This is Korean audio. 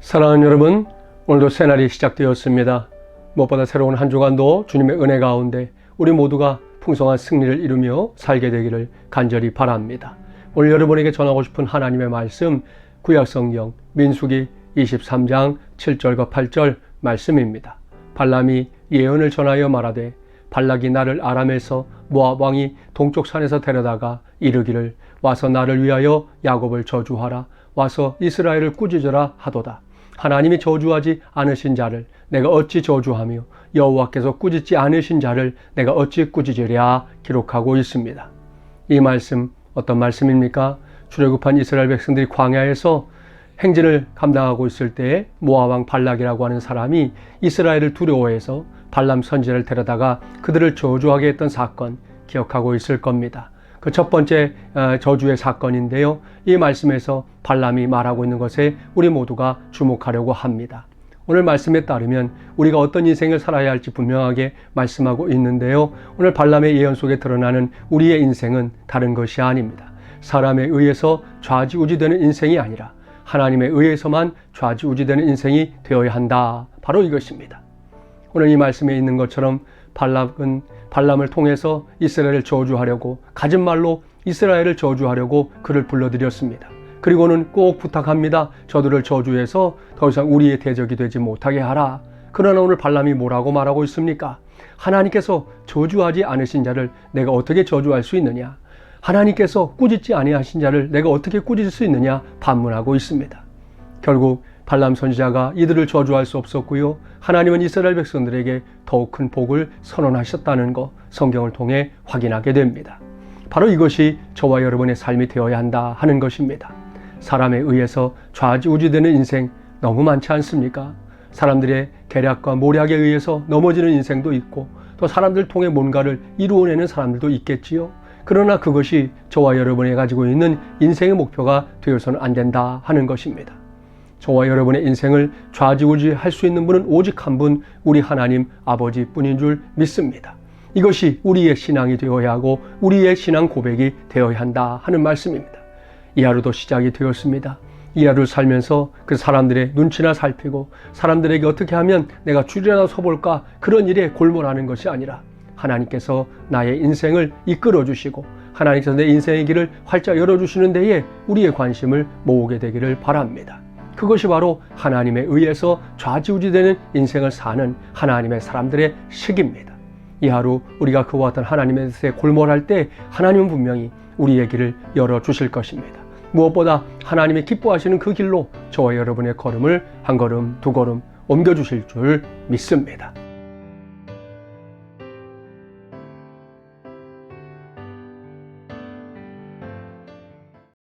사랑하는 여러분, 오늘도 새날이 시작되었습니다. 무엇보다 새로운 한 주간도 주님의 은혜 가운데 우리 모두가 풍성한 승리를 이루며 살게 되기를 간절히 바랍니다. 오늘 여러분에게 전하고 싶은 하나님의 말씀, 구약성경 민수기 23장 7절과 8절 말씀입니다. 발람이 예언을 전하여 말하되 발락이 나를 아람에서 모압 왕이 동쪽 산에서 데려다가 이르기를 와서 나를 위하여 야곱을 저주하라 와서 이스라엘을 꾸짖으라 하도다. 하나님이 저주하지 않으신 자를 내가 어찌 저주하며 여호와께서 꾸짖지 않으신 자를 내가 어찌 꾸짖으랴 기록하고 있습니다. 이 말씀 어떤 말씀입니까? 출애굽한 이스라엘 백성들이 광야에서 행진을 감당하고 있을 때에 모압 왕 발락이라고 하는 사람이 이스라엘을 두려워해서 발람 선지자를 데려다가 그들을 저주하게 했던 사건 기억하고 있을 겁니다. 그 첫 번째 어, 저주의 사건인데요. 이 말씀에서 발람이 말하고 있는 것에 우리 모두가 주목하려고 합니다. 오늘 말씀에 따르면 우리가 어떤 인생을 살아야 할지 분명하게 말씀하고 있는데요. 오늘 발람의 예언 속에 드러나는 우리의 인생은 다른 것이 아닙니다. 사람에 의해서 좌지우지되는 인생이 아니라 하나님에 의해서만 좌지우지되는 인생이 되어야 한다. 바로 이것입니다. 오늘 이 말씀에 있는 것처럼 발람은 발람을 통해서 이스라엘을 저주하려고 가진 말로 이스라엘을 저주하려고 그를 불러들였습니다. 그리고는 꼭 부탁합니다. 저들을 저주해서 더 이상 우리의 대적이 되지 못하게 하라. 그러나 오늘 발람이 뭐라고 말하고 있습니까? 하나님께서 저주하지 않으신 자를 내가 어떻게 저주할 수 있느냐? 하나님께서 꾸짖지 아니하신 자를 내가 어떻게 꾸짖을 수 있느냐? 반문하고 있습니다. 결국 발람 선지자가 이들을 저주할 수 없었고요. 하나님은 이스라엘 백성들에게 더욱 큰 복을 선언하셨다는 것 성경을 통해 확인하게 됩니다. 바로 이것이 저와 여러분의 삶이 되어야 한다 하는 것입니다. 사람에 의해서 좌지우지되는 인생 너무 많지 않습니까? 사람들의 계략과 모략에 의해서 넘어지는 인생도 있고 또 사람들 통해 뭔가를 이루어내는 사람들도 있겠지요. 그러나 그것이 저와 여러분이 가지고 있는 인생의 목표가 되어서는 안 된다 하는 것입니다. 저와 여러분의 인생을 좌지우지 할 수 있는 분은 오직 한 분, 우리 하나님 아버지 뿐인 줄 믿습니다. 이것이 우리의 신앙이 되어야 하고 우리의 신앙 고백이 되어야 한다 하는 말씀입니다. 이 하루도 시작이 되었습니다. 이 하루를 살면서 그 사람들의 눈치나 살피고 사람들에게 어떻게 하면 내가 줄이라도 서볼까 그런 일에 골몰하는 것이 아니라 하나님께서 나의 인생을 이끌어 주시고 하나님께서 내 인생의 길을 활짝 열어 주시는 데에 우리의 관심을 모으게 되기를 바랍니다. 그것이 바로 하나님에 의해서 좌지우지되는 인생을 사는 하나님의 사람들의 식입니다. 이 하루 우리가 그와 같은 하나님의 뜻에 골몰할 때 하나님은 분명히 우리의 길을 열어주실 것입니다. 무엇보다 하나님이 기뻐하시는 그 길로 저와 여러분의 걸음을 한 걸음 두 걸음 옮겨주실 줄 믿습니다.